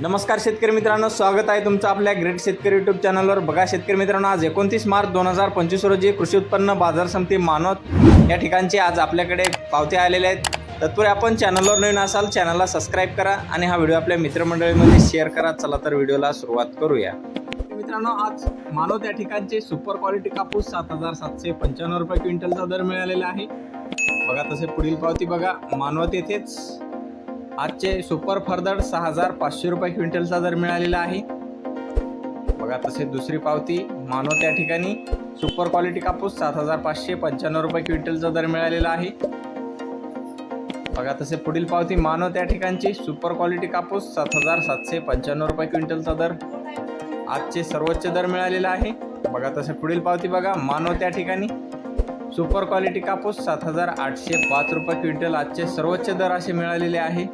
नमस्कार शेतकरी मित्रांनो स्वागत आहे तुमचं आपल्या ग्रेट शेतकरी यूट्यूब चॅनलवर बघा शेतकरी मित्रांनो आज एकोणतीस मार्च दोन हजार पंचवीस रोजी कृषी उत्पन्न बाजार समिती मानवत या ठिकाणचे आज आपल्याकडे पावते आलेले आहेत. तत्पूर्वी आपण चॅनलवर नवीन असाल चॅनलला सबस्क्राईब करा आणि हा व्हिडिओ आपल्या मित्रमंडळीमध्ये शेअर करा. चला तर व्हिडिओला सुरुवात करूया. मित्रांनो आज मानवत त्या ठिकाणचे सुपर क्वालिटी कापूस सात हजार सातशे पंच्याण्णव रुपये क्विंटलचा दर मिळालेला आहे. बघा तसे पुढील पावती बघा. मानवत येथेच आजचे सुपर फरदड सहा हजार पाचशे रुपये क्विंटलचा दर मिळालेला आहे. बघा तसे दुसरी पावती मानव त्या ठिकाणी. सुपर क्वालिटी कापूस सात हजार पाचशे पंच्याण्णव रुपये क्विंटलचा दर मिळालेला आहे. बघा तसे पुढील पावती मानव त्या ठिकाणची. सुपर क्वालिटी कापूस सात हजार सातशे पंच्याण्णव रुपये क्विंटलचा दर. आजचे सर्वोच्च दर मिळालेला आहे. बघा तसे पुढील पावती बघा. मानव त्या ठिकाणी. सुपर क्वालिटी कापूस सात हजार आठशे पाच रुपये क्विंटल. आजचे सर्वोच्च दर असे मिळालेले आहे.